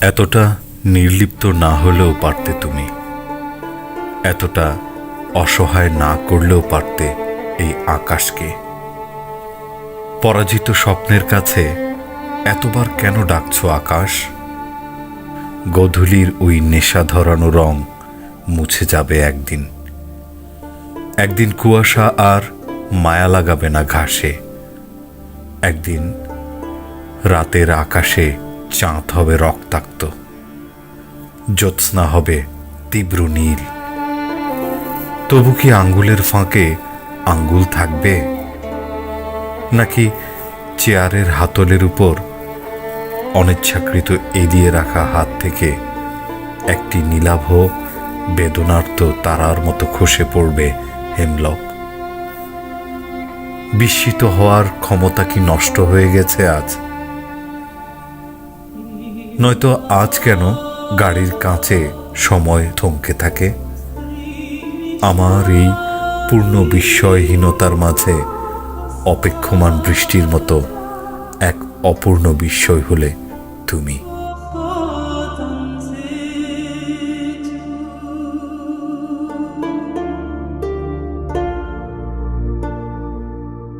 এতটা নির্লিপ্ত না হলেও পারতে তুমি। এতটা অসহায় না করলেও পারতে এই আকাশকে। পরাজিত স্বপ্নের কাছে এতবার কেন ডাকছো আকাশ? গধূলির ওই নেশা ধরানো রং মুছে যাবে একদিন। একদিন কুয়াশা আর মায়া লাগাবে না ঘাসে। একদিন রাতের আকাশে চাঁদ হবে রক্তাক্ত। জ্যোৎস্না হবে তীব্র নীল। তবু কি আঙ্গুলের ফাঁকে আঙ্গুল থাকবে? নাকি চেয়ারের হাতলের উপর অনিচ্ছাকৃত এদিয়ে রাখা হাত থেকে একটি নীলাভ বেদনার্ত তারার মতো খসে পড়বে হেমলক? বিস্মিত হওয়ার ক্ষমতা কি নষ্ট হয়ে গেছে আজ? নয়তো আজ কেন গাড়ির কাছে সময় থমকে থাকে? আমার এই পূর্ণ বিস্ময়হীনতার মাঝে অপেক্ষমান বৃষ্টির মতো এক অপূর্ণ বিস্ময় হলে তুমি।